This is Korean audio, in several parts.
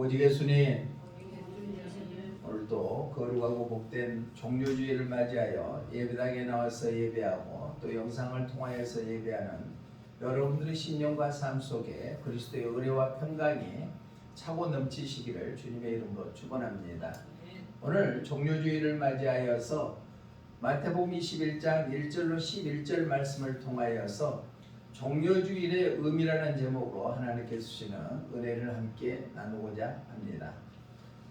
오직 예수님 오늘도 거룩하고 복된 종료주의를 맞이하여 예배당에 나와서 예배하고 또 영상을 통하여서 예배하는 여러분들의 신령과 삶 속에 그리스도의 은혜와 평강이 차고 넘치시기를 주님의 이름으로 축원합니다. 오늘 종료주의를 맞이하여서 마태복음 21장 1절로 11절 말씀을 통하여서 종료주일의 의미라는 제목으로 하나님께서 주시는 은혜를 함께 나누고자 합니다.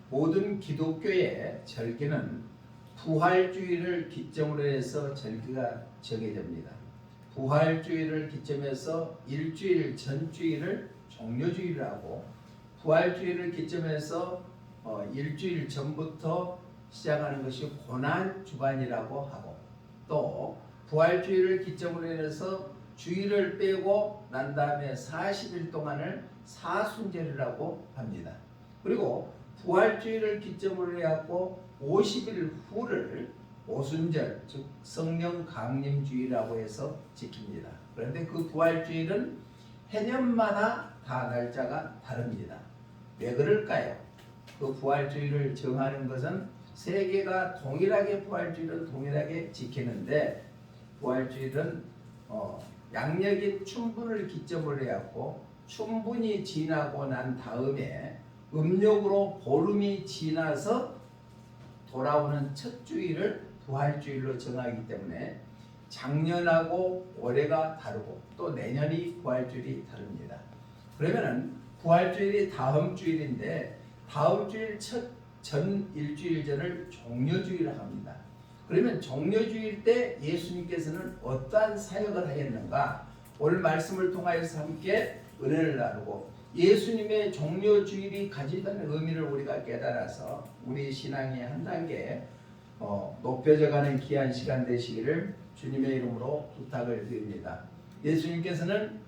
모든 기독교의 절기는 부활주의를 기점으로 해서 절기가 정해집니다. 부활주의를 기점해서 일주일 전주일을 종료주의라고 부활주의를 기점해서 어, 일주일 전부터 시작하는 것이 고난 주간이라고 하고 또 부활주의를 기점으로 해서 주일을 빼고 난 다음에 40일 동안을 사순절이라고 합니다. 그리고 부활주의를 기점으로 해갖고 50일 후를 오순절 즉 성령 강림주의라고 해서 지킵니다. 그런데 그 부활주의는 해년마다 다 날짜가 다릅니다. 왜 그럴까요? 그 부활주의를 정하는 것은 세계가 동일하게 부활주의를 동일하게 지키는데 부활주의는 어, 양력인 춘분을 기점으로 해갖고 춘분이 지나고 난 다음에 음력으로 보름이 지나서 돌아오는 첫 주일을 부활주일로 정하기 때문에 작년하고 올해가 다르고 또 내년이 부활주일이 다릅니다. 그러면은 부활주일이 다음 주일인데 다음 주일 첫 전 일주일 전을 종료주일을 합니다. 그러면 종료주일 때 예수님께서는 어떠한 사역을 하였는가? 오늘 말씀을 통하여서 함께 은혜를 나누고 예수님의 종료주일이 가지는 의미를 우리가 깨달아서 우리 신앙의 한 단계 어, 높여져가는 귀한 시간 되시기를 주님의 이름으로 부탁을 드립니다. 예수님께서는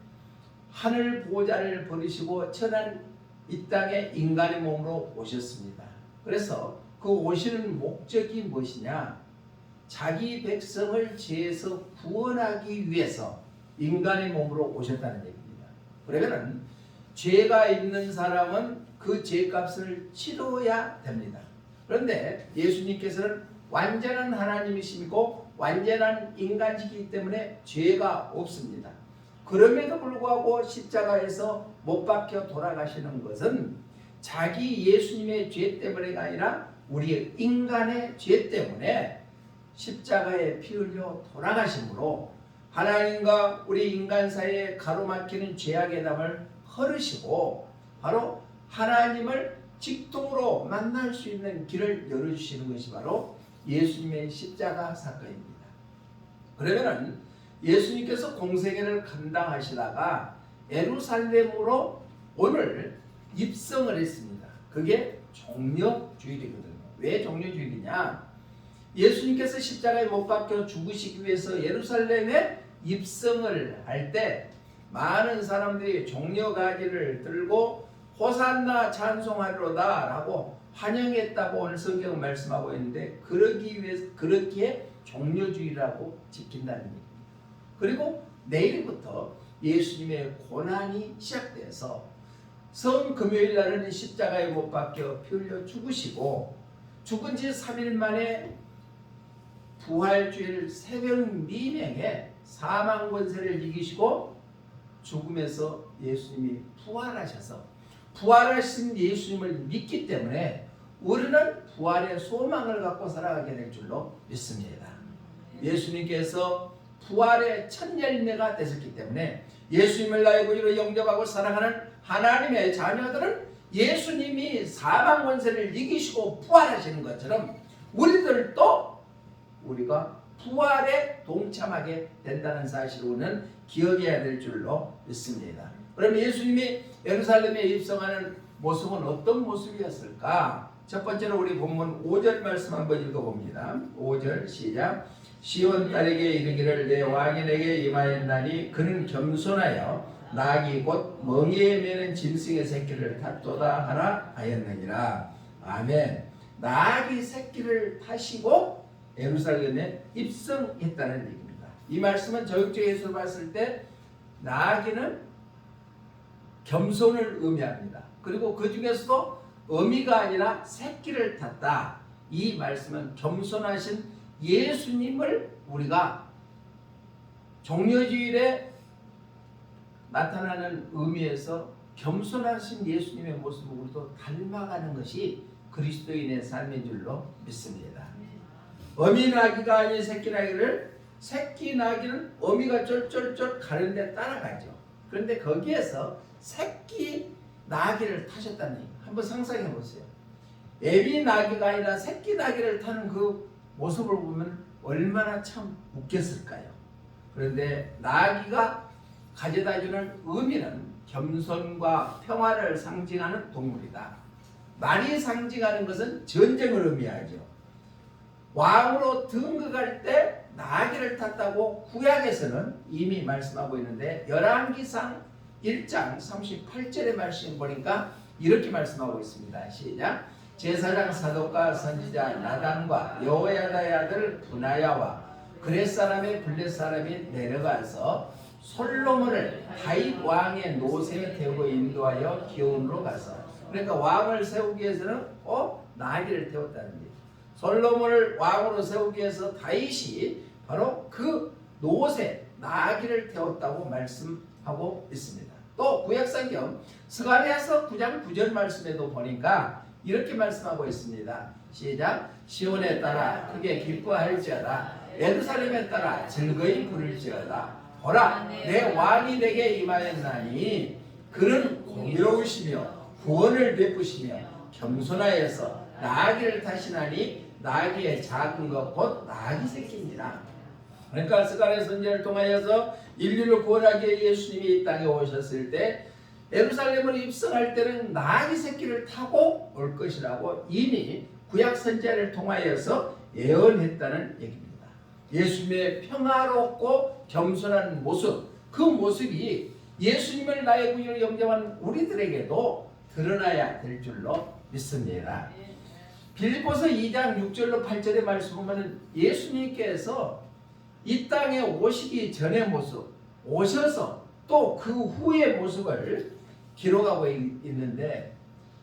하늘 보좌를 버리시고 천한 이 땅에 인간의 몸으로 오셨습니다. 그래서 그 오시는 목적이 무엇이냐? 자기 백성을 죄에서 구원하기 위해서 인간의 몸으로 오셨다는 얘기입니다. 그러면은 죄가 있는 사람은 그 죄값을 치러야 됩니다. 그런데 예수님께서는 완전한 하나님이시고 완전한 인간이기 때문에 죄가 없습니다. 그럼에도 불구하고 십자가에서 못 박혀 돌아가시는 것은 자기 예수님의 죄 때문에가 아니라 우리 인간의 죄 때문에 십자가에 피 흘려 돌아가심으로 하나님과 우리 인간 사이에 가로막히는 죄악의 담을 헐으시고 바로 하나님을 직통으로 만날 수 있는 길을 열어주시는 것이 바로 예수님의 십자가 사건입니다. 그러면은 예수님께서 공생애를 감당하시다가 에루살렘으로 오늘 입성을 했습니다. 그게 종려주일이거든요. 왜 종려주일이냐? 예수님께서 십자가에 못 박혀 죽으시기 위해서 예루살렘에 입성을 할 때 많은 사람들이 종려가지를 들고 호산나 찬송하리로다라고 환영했다고 오늘 성경은 말씀하고 있는데 그러기 위해서 그렇게 종려주의라고 지킨다는 얘기입니다. 그리고 내일부터 예수님의 고난이 시작돼서 성 금요일 날은 십자가에 못 박혀 피 흘려 죽으시고 죽은 지 3일 만에 부활주일 새벽 미명에 사망 권세를 이기시고 죽음에서 예수님이 부활하셔서 부활하신 예수님을 믿기 때문에 우리는 부활의 소망을 갖고 살아가게 될 줄로 믿습니다. 예수님께서 부활의 첫 열매가 되셨기 때문에 예수님을 나의 구주로 영접하고 사랑하는 하나님의 자녀들은 예수님이 사망 권세를 이기시고 부활하시는 것처럼 우리들도 우리가 부활에 동참하게 된다는 사실을 우리는 기억해야 될 줄로 믿습니다. 그럼 예수님이 예루살렘에 입성하는 모습은 어떤 모습이었을까? 첫 번째로 우리 본문 5절 말씀 한번 읽어봅니다. 5절 시작. 시온 딸에게 이르기를 내 왕이 내게 임하였나니 그는 겸손하여 낙이 곧 멍에에 매는 짐승의 새끼를 탔도다 하나 하였느니라. 아멘. 낙이 새끼를 타시고 예루살렘에 입성했다는 얘기입니다. 이 말씀은 저역적에서 봤을 때 나귀는 겸손을 의미합니다. 그리고 그 중에서도 어미가 아니라 새끼를 탔다. 이 말씀은 겸손하신 예수님을 우리가 종려주일에 나타나는 의미에서 겸손하신 예수님의 모습을 우리도 닮아가는 것이 그리스도인의 삶인 줄로 믿습니다. 어미 나기가 아닌 새끼 나기를 새끼 나기는 어미가 쫄쫄쫄 가는데 따라가죠. 그런데 거기에서 새끼 나기를 타셨다는 얘기. 한번 상상해 보세요. 애비 나기가 아니라 새끼 나기를 타는 그 모습을 보면 얼마나 참 웃겼을까요? 그런데 나기가 가져다주는 의미는 겸손과 평화를 상징하는 동물이다. 말이 상징하는 것은 전쟁을 의미하죠. 왕으로 등극할 때 나귀를 탔다고 구약에서는 이미 말씀하고 있는데 열왕기상 1장 38절의 말씀 보니까 이렇게 말씀하고 있습니다. 시작. 제사장 사독과 선지자 나단과 여호야다의 아들 분하야와 그렛 사람의 블렛 사람이 내려가서 솔로몬을 다윗 왕의 노새에 태우고 인도하여 기온으로 가서 그러니까 왕을 세우기 위해서는 어 나귀를 태웠다는 얘기. 솔로몬을 왕으로 세우기 위해서 다윗이 바로 그 노새 나귀를 태웠다고 말씀하고 있습니다. 또 구약성경 스가랴서 9장 9절 말씀에도 보니까 이렇게 말씀하고 있습니다. 시작 시온에 따라 크게 기뻐할지어다 예루살렘에 따라 즐거이 부를지어다 보라 내 왕이 내게 임하였나니 그는 공의로우시며 구원을 베푸시며 겸손하여서 나귀를 타시나니 나귀의 작은 것 곧 나귀 새끼니라 그러니까 스가랴 선지자를 통하여서 인류를 구원하기 위해 예수님이 이 땅에 오셨을 때 예루살렘을 입성할 때는 나귀 새끼를 타고 올 것이라고 이미 구약 선지자를 통하여서 예언했다는 얘기입니다. 예수님의 평화롭고 겸손한 모습, 그 모습이 예수님을 나의 구주로 영접한 우리들에게도 드러나야 될 줄로 믿습니다. 빌립보서 2장 6절로 8절의 말씀 보면은 예수님께서 이 땅에 오시기 전의 모습, 오셔서 또 그 후의 모습을 기록하고 있- 있는데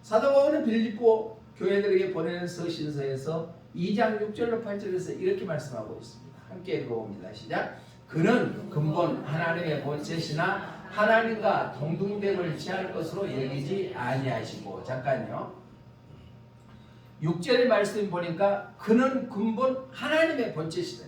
사도 바울은 빌립보 교회들에게 보내는 서신서에서 2장 6절로 8절에서 이렇게 말씀하고 있습니다. 함께 읽어봅니다. 시작. 그는 근본 하나님의 본체시나 하나님과 동등됨을 취할 것으로 여기지 아니하시고 잠깐요. 6절의 말씀 보니까 그는 근본 하나님의 본체시다.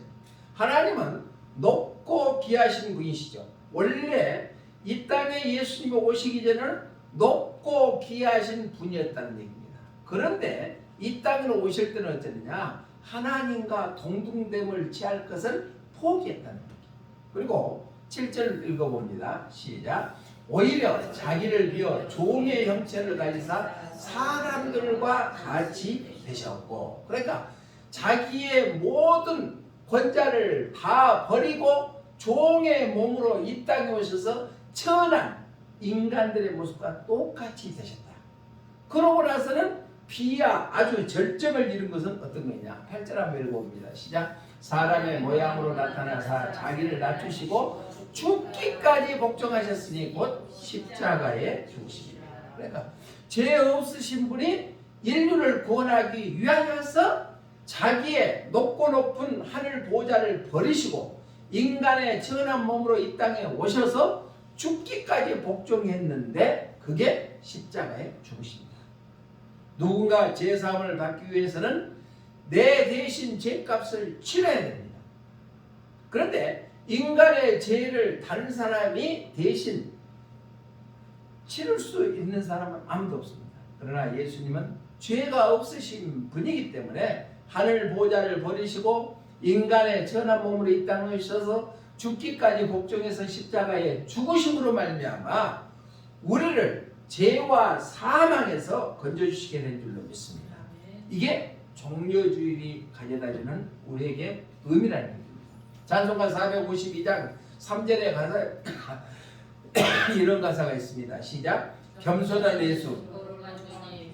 하나님은 높고 귀하신 분이시죠. 원래 이 땅에 예수님이 오시기 전에는 높고 귀하신 분이었다는 얘기입니다. 그런데 이 땅에 오실 때는 어쩌느냐? 하나님과 동등됨을 취할 것을 포기했다는 얘기. 그리고 7절 읽어봅니다. 시작. 오히려 자기를 비워 종의 형체를 가지사 사람들과 같이 되셨고 그러니까 자기의 모든 권자를 다 버리고 종의 몸으로 이 땅에 오셔서 천한 인간들의 모습과 똑같이 되셨다. 그러고 나서는 비야 아주 절정을 이룬 것은 어떤 거냐? 8절 한번 읽어봅니다. 시작. 사람의 모양으로 나타나사 자기를 낮추시고 죽기까지 복종하셨으니 곧 십자가에 죽으시리라. 그러니까 죄 없으신 분이 인류를 구원하기 위하여서 자기의 높고 높은 하늘 보좌를 버리시고 인간의 천한 몸으로 이 땅에 오셔서 죽기까지 복종했는데 그게 십자가에 죽으십니다. 누군가 죄 사함을 받기 위해서는 내 대신 죄값을 치러야 됩니다. 그런데 인간의 죄를 다른 사람이 대신 치를 수 있는 사람은 아무도 없습니다. 그러나 예수님은 죄가 없으신 분이기 때문에 하늘 보좌를 버리시고 인간의 천한 몸으로 이 땅에 오셔서 죽기까지 복종해서 십자가에 죽으심으로 말미암아 우리를 죄와 사망에서 건져주시게 된 줄로 믿습니다. 이게 종려주일이 가져다주는 우리에게 의미라는 얘기입니다. 찬송가 452장 3절의 가사 이런 가사가 있습니다. 시작. 겸손한 예수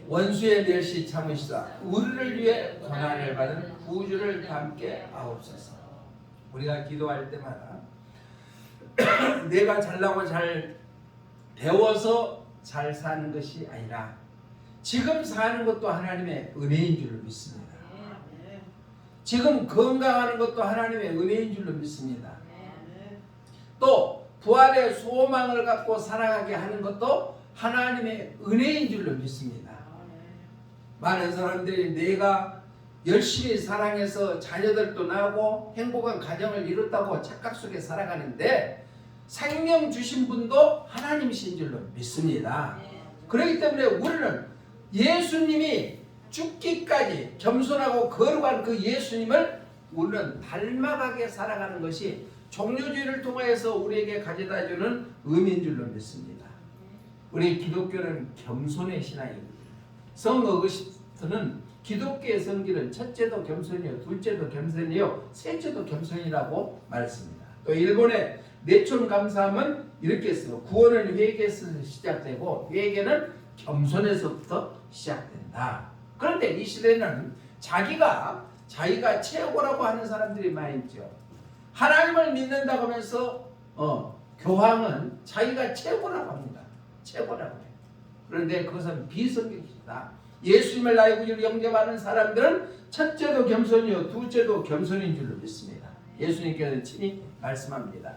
원수의 멸시 참으시다. 우리를 위해 고난을 받은 구주를 담게 하옵소서. 우리가 기도할 때마다 내가 잘나고 잘 배워서 잘 사는 것이 아니라 지금 사는 것도 하나님의 은혜인 줄로 믿습니다. 지금 건강하는 것도 하나님의 은혜인 줄로 믿습니다. 또 부활의 소망을 갖고 살아가게 하는 것도 하나님의 은혜인 줄로 믿습니다. 많은 사람들이 내가 열심히 사랑해서 자녀들도 낳고 행복한 가정을 이뤘다고 착각 속에 살아가는데 생명 주신 분도 하나님이신 줄로 믿습니다. 그렇기 때문에 우리는 예수님이 죽기까지 겸손하고 거룩한 그 예수님을 우리는 닮아가게 살아가는 것이 종료주의를 통해서 우리에게 가져다 주는 의미인 줄로 믿습니다. 우리 기독교는 겸손의 신앙입니다. 성 어거스트는 기독교의 성기는 첫째도 겸손이요, 둘째도 겸손이요, 셋째도 겸손이라고 말했습니다. 또 일본의 내촌 감사함은 이렇게 써요. 구원은 회개에서 시작되고 회개는 겸손에서부터 시작된다. 그런데 이 시대는 자기가 자기가 최고라고 하는 사람들이 많이 있죠. 하나님을 믿는다고 하면서 어, 교황은 자기가 최고라고 합니다. 최고라고 해요. 그런데 그것은 비성경이다. 예수님을 나의 구주로 영접하는 사람들은 첫째도 겸손이요 둘째도 겸손인 줄로 믿습니다. 예수님께서는 친히 말씀합니다.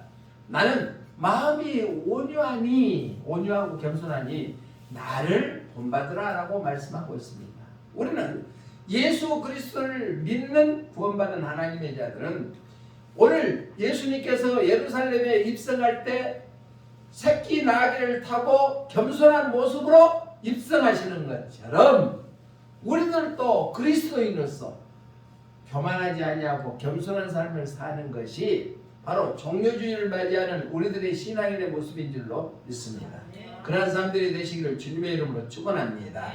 나는 마음이 온유하니 온유하고 겸손하니 나를 본받으라라고 말씀하고 있습니다. 우리는 예수 그리스도를 믿는 구원받은 하나님의 자들은 오늘 예수님께서 예루살렘에 입성할 때 새끼 나귀를 타고 겸손한 모습으로 입성하시는 것처럼 우리들도 그리스도인으로서 교만하지 아니하고 겸손한 삶을 사는 것이 바로 종료주의를 맞이하는 우리들의 신앙인의 모습인 줄로 믿습니다. 그러한 사람들이 되시기를 주님의 이름으로 축원합니다.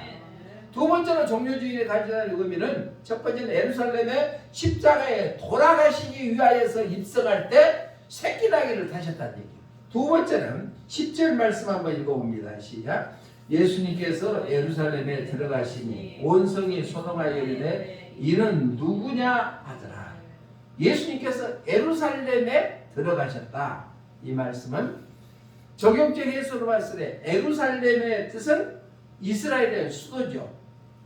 두 번째로 종료주의에 가져다는 의미는 첫 번째는 예루살렘의 십자가에 돌아가시기 위하여서 입성할 때 새끼 나귀를 타셨다는 얘기. 두 번째는 10절 말씀 한번 읽어봅니다. 시작. 예수님께서 예루살렘에 들어가시니 온 성이 소동하여 이르되 이는 누구냐 하더라. 예수님께서 예루살렘에 들어가셨다. 이 말씀은 적용적 해석으로 봤을 때 예루살렘의 뜻은 이스라엘의 수도죠.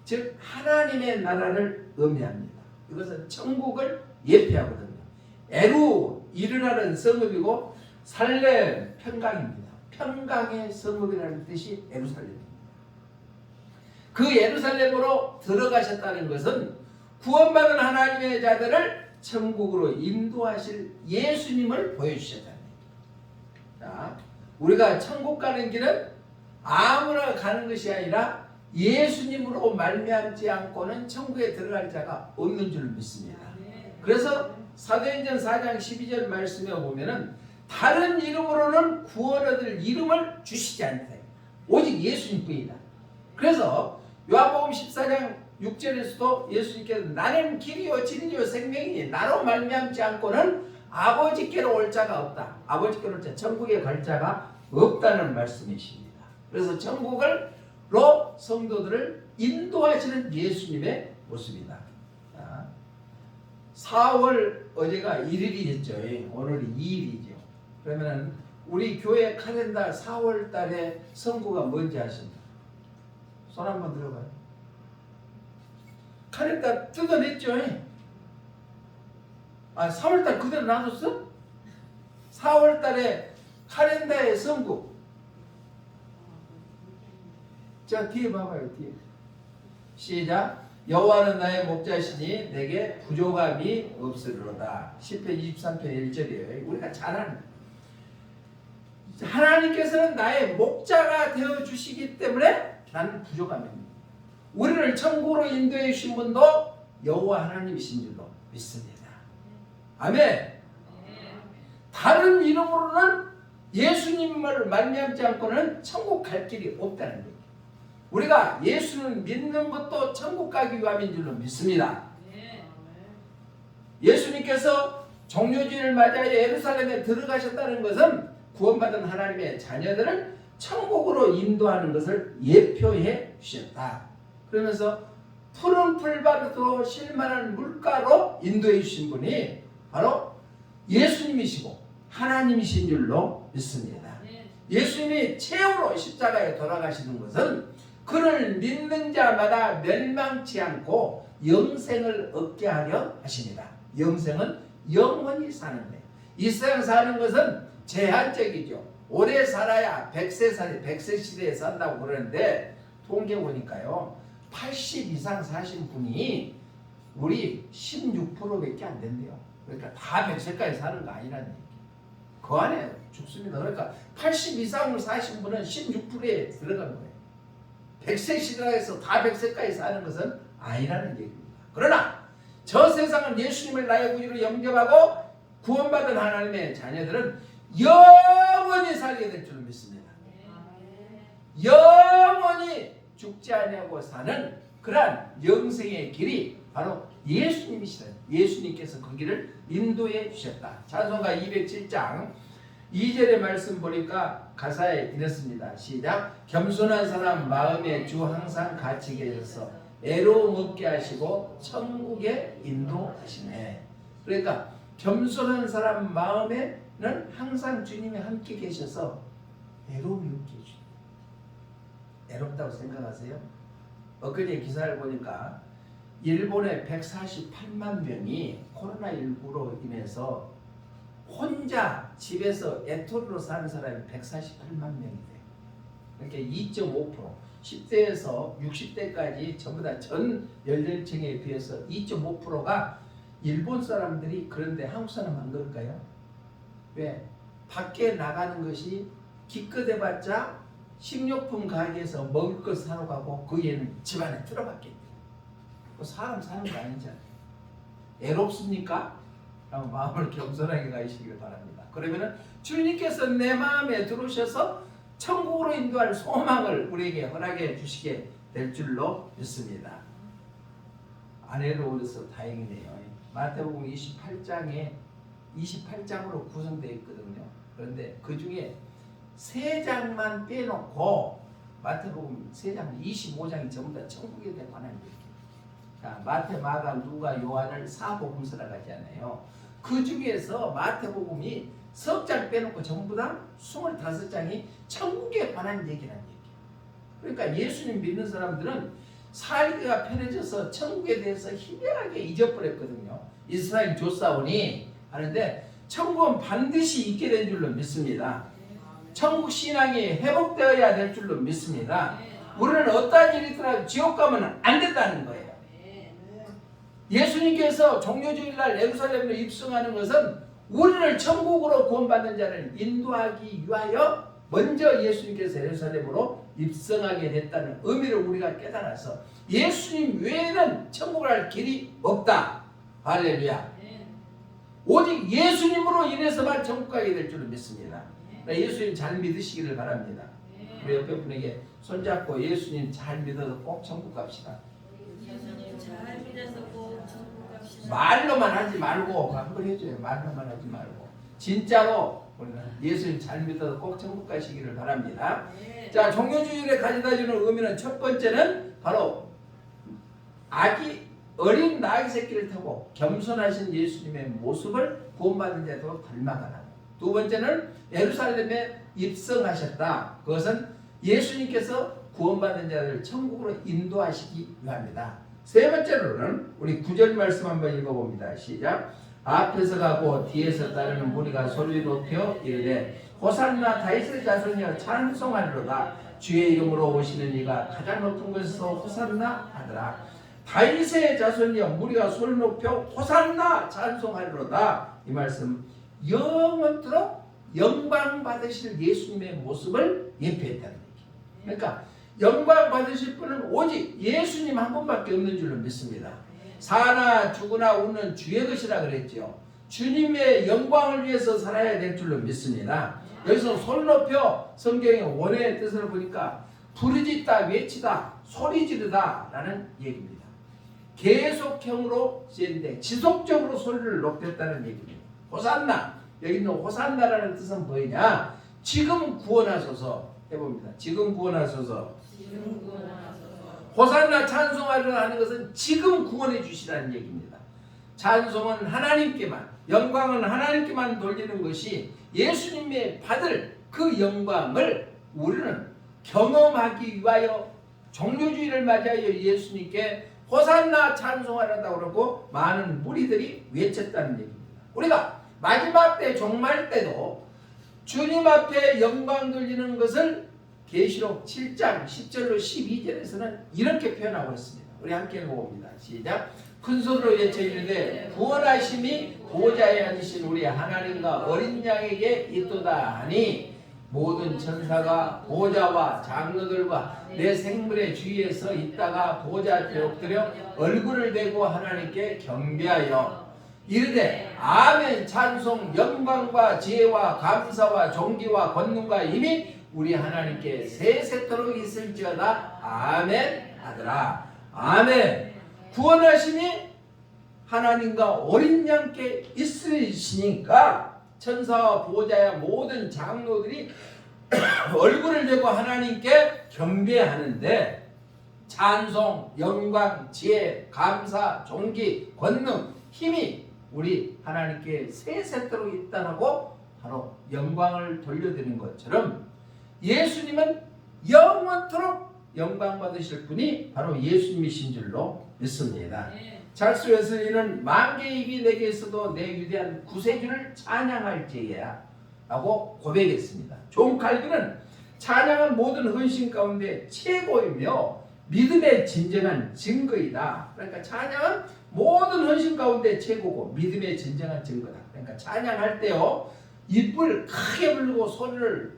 즉 하나님의 나라를 의미합니다. 이것은 천국을 예표하거든요. 에루 이르라는 성읍이고 살렘 평강입니다. 평강의 성읍이라는 뜻이 예루살렘입니다. 그 예루살렘으로 들어가셨다는 것은 구원받은 하나님의 자들을 천국으로 인도하실 예수님을 보여주셨다는 얘기입니다. 자, 우리가 천국 가는 길은 아무나 가는 것이 아니라 예수님으로 말미암지 않고는 천국에 들어갈 자가 없는 줄 믿습니다. 그래서 사도행전 4장 12절 말씀에 보면은 다른 이름으로는 구원 얻을 이름을 주시지 않다. 오직 예수님뿐이다. 그래서 요한복음 14장 6절에서도 예수님께서 나는 길이요 진리요 생명이니 나로 말미암지 않고는 아버지께로 올 자가 없다. 아버지께로 올 자, 천국에 갈 자가 없다는 말씀이십니다. 그래서 천국을로 성도들을 인도하시는 예수님의 모습이다. 자, 4월 어제가 1일이었죠. 오늘이 2일이죠. 그러면 우리 교회 카렌다 4월 달에 선고가 뭔지 아십니까? 손 한번 들어봐요. 카렌다 뜯어냈죠. 아, 4월 달 그대로 놔뒀어? 4월 달에 카렌다의 선고. 자, 뒤에 봐봐요, 뒤에. 시작. 여호와는 나의 목자시니 내게 부족함이 없으리로다. 10편 23편 1절이에요. 우리가 잘 아는 하나님께서는 나의 목자가 되어 주시기 때문에 나는 부족함입니다. 우리를 천국으로 인도해 주신 분도 여호와 하나님이신 줄로 믿습니다. 아멘. 다른 이름으로는 예수님을 말미암지 않고는 천국 갈 길이 없다는 거예요. 우리가 예수를 믿는 것도 천국 가기 위함인 줄로 믿습니다. 예수님께서 종료주의를 맞이하여 예루살렘에 들어가셨다는 것은 구원받은 하나님의 자녀들을 천국으로 인도하는 것을 예표해 주셨다. 그러면서 푸른 풀밭으로 실만한 물가로 인도해 주신 분이 바로 예수님이시고 하나님이신 줄로 믿습니다. 예수님이 최후로 십자가에 돌아가시는 것은 그를 믿는 자마다 멸망치 않고 영생을 얻게 하려 하십니다. 영생은 영원히 사는 거예요. 이 세상 사는 것은 제한적이죠. 오래 살아야 100세 살이 100세 시대에 산다고 그러는데 통계 보니까요. 80 이상 사신 분이 우리 16%밖에 안 된대요. 그러니까 다 100세까지 사는 거 아니라는 얘기. 그 안에 죽습니다. 그러니까 80 이상을 사신 분은 16%에 들어간 거예요. 100세 시대에서 다 100세까지 사는 것은 아니라는 얘기입니다. 그러나 저 세상은 예수님을 나의 구주로 영접하고 구원받은 하나님의 자녀들은 영원히 살게 될 줄 믿습니다. 영원히 죽지 아니하고 사는 그러한 영생의 길이 바로 예수님이시다. 예수님께서 그 길을 인도해 주셨다. 찬송가 207장 2절의 말씀 보니까 가사에 이렇습니다. 시작. 겸손한 사람 마음에 주 항상 같이 계셔서 애로 먹게 하시고 천국에 인도하시네. 그러니까 겸손한 사람 마음에는 항상 주님이 함께 계셔서 애로움이 없게 해주니다 애롭다고 생각하세요? 엊그제 기사를 보니까 일본의 148만 명이 코로나19로 인해서 혼자 집에서 애토리로 사는 사람이 148만 명이 돼요. 그러니까 2.5% 10대에서 60대까지 전부 다 전 연령층에 비해서 2.5%가 일본 사람들이 그런데 한국 사람 안 그럴까요? 왜? 밖에 나가는 것이 기껏 해봤자 식료품 가게에서 먹을 것 사러 가고 그 얘는 집안에 틀어박게 그 사람 사는 거 아니잖아요. 애롭습니까? 라고 마음을 겸손하게 가시길 바랍니다. 그러면은 주님께서 내 마음에 들어오셔서 천국으로 인도할 소망을 우리에게 허락해 주시게 될 줄로 믿습니다. 아내로 오셔서 다행이네요. 마태복음 28장에 28장으로 구성되어 있거든요. 그런데 그 중에 세 장만 빼놓고 마태복음 세 장, 25장이 전부 다 천국에 대해 관한 얘기예요. 자, 마태, 마가, 누가, 요한을 사복음서라고 하잖아요. 그 중에서 마태복음이 석 장 빼놓고 전부 다 25장이 천국에 관한 얘기라는 얘기예요. 그러니까 예수님 믿는 사람들은 살기가 편해져서 천국에 대해서 희미하게 잊어버렸거든요. 이스라엘 조사원이 하는데 천국은 반드시 있게 된 줄로 믿습니다. 천국 신앙이 회복되어야 될 줄로 믿습니다. 우리는 어떠한 일이 있더라도 지옥 가면 안 된다는 거예요. 예수님께서 종료주일날 예루살렘으로 입성하는 것은 우리를 천국으로 구원받는 자를 인도하기 위하여 먼저 예수님께서 예루살렘으로 입성하게 됐다는 의미를 우리가 깨달아서 예수님 외에는 천국을 할 길이 없다. 할렐루야. 오직 예수님으로 인해서만 천국 가게 될 줄을 믿습니다. 예수님 잘 믿으시기를 바랍니다. 우리 옆에 분에게 손잡고 예수님 잘 믿어서 꼭 천국 갑시다. 잘 믿어서 꼭 천국 갑시다. 말로만 하지 말고 한번 해줘요. 말로만 하지 말고 진짜로 우리는 예수님 잘 믿어서 꼭 천국 가시기를 바랍니다. 네. 자 종교주의에 가져다주는 의미는 첫 번째는 바로 아기 어린 나귀 새끼를 타고 겸손하신 예수님의 모습을 구원받은 자도 닮아가라. 두 번째는 예루살렘에 입성하셨다. 그것은 예수님께서 구원받은 자를 천국으로 인도하시기 위함이다. 세 번째로는 우리 구절 말씀 한번 읽어봅니다. 시작. 앞에서 가고 뒤에서 따르는 무리가 소리 높여 이르되 호산나 다윗의 자손이여 찬송하리로다 주의 이름으로 오시는 이가 가장 높은 곳에서 호산나 하더라 다윗의 자손이여 무리가 소리 높여 호산나 찬송하리로다 이 말씀 영원토록 영광 받으실 예수님의 모습을 예표했다는 얘기 그러니까 영광 받으실 분은 오직 예수님 한 분밖에 없는 줄로 믿습니다 사나 죽으나 웃는 주의 것이라 그랬죠. 주님의 영광을 위해서 살아야 될 줄로 믿습니다. 여기서 손 높여 성경의 원의 뜻을 보니까 부르짖다 외치다 소리 지르다 라는 얘기입니다. 계속형으로 쓰이는데 지속적으로 소리를 높였다는 얘기입니다. 호산나 여기 있는 호산나라는 뜻은 뭐냐? 지금 구원하소서 해봅니다. 지금 구원하소서. 호산나 찬송하려 하는 것은 지금 구원해 주시라는 얘기입니다. 찬송은 하나님께만, 영광은 하나님께만 돌리는 것이 예수님의 받을 그 영광을 우리는 경험하기 위하여 종료주의를 맞이하여 예수님께 호산나 찬송하려다고 그러고 많은 무리들이 외쳤다는 얘기입니다. 우리가 마지막 때 종말 때도 주님 앞에 영광 돌리는 것을 계시록 7장 10절로 12절에서는 이렇게 표현하고 있습니다. 우리 함께 읽어봅니다. 시작. 큰 소리로 외쳐 이르되 구원하심이 보좌에 앉으신 우리 하나님과 어린 양에게 있도다 하니 모든 천사가 보좌와 장로들과 내 생물의 주위에서 있다가 보좌 앞에 엎드려 얼굴을 대고 하나님께 경배하여 이르되 아멘 찬송 영광과 지혜와 감사와 존귀와 권능과 힘이 우리 하나님께 세세토록 있을지어다. 아멘 하더라. 아멘. 구원하심이 하나님과 어린 양께 있으시니까 천사와 보호자야 모든 장로들이 얼굴을 대고 하나님께 경배하는데 찬송, 영광, 지혜, 감사, 존귀, 권능, 힘이 우리 하나님께 세세토록 있다라고 바로 영광을 돌려드리는 것처럼 예수님은 영원토록 영광 받으실 분이 바로 예수님이신 줄로 믿습니다. 찰스 웨슬리는 만개의 입이 내게 있어도 내 위대한 구세주를 찬양할지야 라고 고백했습니다. 존 칼빈은 찬양은 모든 헌신 가운데 최고이며 믿음의 진정한 증거이다. 그러니까 찬양은 모든 헌신 가운데 최고고 믿음의 진정한 증거다. 그러니까 찬양할 때요 입을 크게 불고 소리를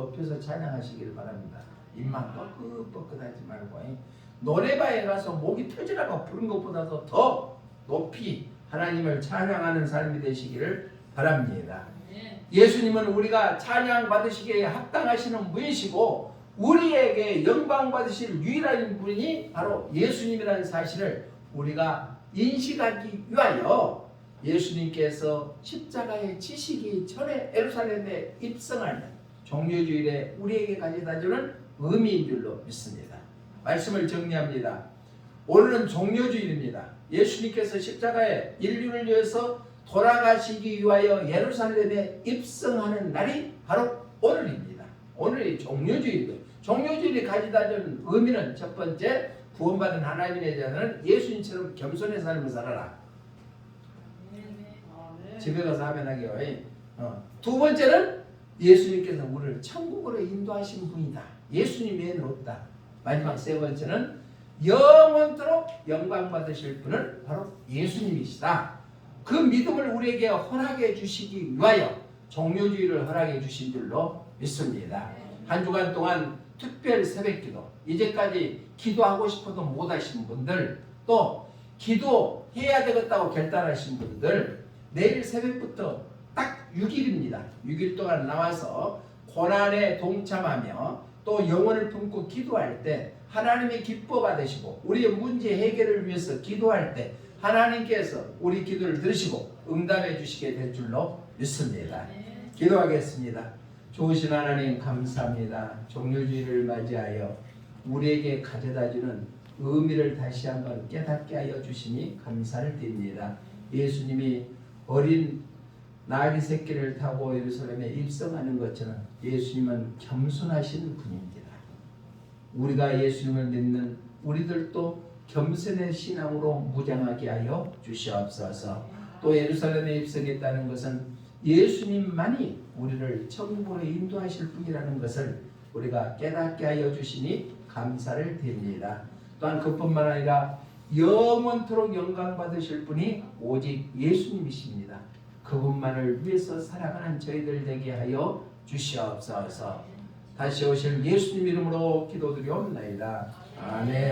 높여서 찬양하시길 바랍니다. 입만 뻐끗뻐끗하지 말고 이 노래방에 가서 목이 터지라고 부른 것보다도 더 높이 하나님을 찬양하는 삶이 되시기를 바랍니다. 예수님은 우리가 찬양 받으시기에 합당하시는 분이시고 우리에게 영광 받으실 유일한 분이 바로 예수님이라는 사실을 우리가 인식하기 위하여 예수님께서 십자가에 지시기 전에 에루살렘에 입성하는 종료주일에 우리에게 가져다주는 의미인 줄로 믿습니다. 말씀을 정리합니다. 오늘은 종료주일입니다. 예수님께서 십자가에 인류를 위해서 돌아가시기 위하여 예루살렘에 입성하는 날이 바로 오늘입니다. 오늘이 종료주일이고 종료주일이 가져다 주는 의미는 첫 번째 구원받은 하나님의 자는 예수님처럼 겸손의 삶을 살아라. 집에 가서 하면 하게요. 어. 두 번째는 예수님께서 우리를 천국으로 인도하신 분이다. 예수님 외에는 없다. 마지막 세 번째는 영원토록 영광 받으실 분은 바로 예수님이시다. 그 믿음을 우리에게 허락해 주시기 위하여 종료주의를 허락해 주신 줄로 믿습니다. 한 주간 동안 특별 새벽기도 이제까지 기도하고 싶어도 못하신 분들 또 기도해야 되겠다고 결단하신 분들 내일 새벽부터 딱 6일입니다. 6일 동안 나와서 고난에 동참하며 또 영혼을 품고 기도할 때 하나님의 기뻐 받으시고 우리의 문제 해결을 위해서 기도할 때 하나님께서 우리 기도를 들으시고 응답해 주시게 될 줄로 믿습니다. 기도하겠습니다. 좋으신 하나님 감사합니다. 종료주의를 맞이하여 우리에게 가져다주는 의미를 다시 한번 깨닫게 하여 주시니 감사를 드립니다. 예수님이 어린 나귀 새끼를 타고 예루살렘에 입성하는 것처럼 예수님은 겸손하신 분입니다. 우리가 예수님을 믿는 우리들도 겸손의 신앙으로 무장하게 하여 주시옵소서. 또 예루살렘에 입성했다는 것은 예수님만이 우리를 천국으로 인도하실 분이라는 것을 우리가 깨닫게 하여 주시니 감사를 드립니다. 또한 그뿐만 아니라 영원토록 영광 받으실 분이 오직 예수님이십니다. 그분만을 위해서 살아가는 저희들 되게 하여 주시옵소서. 다시 오실 예수님 이름으로 기도드리옵나이다. 아멘.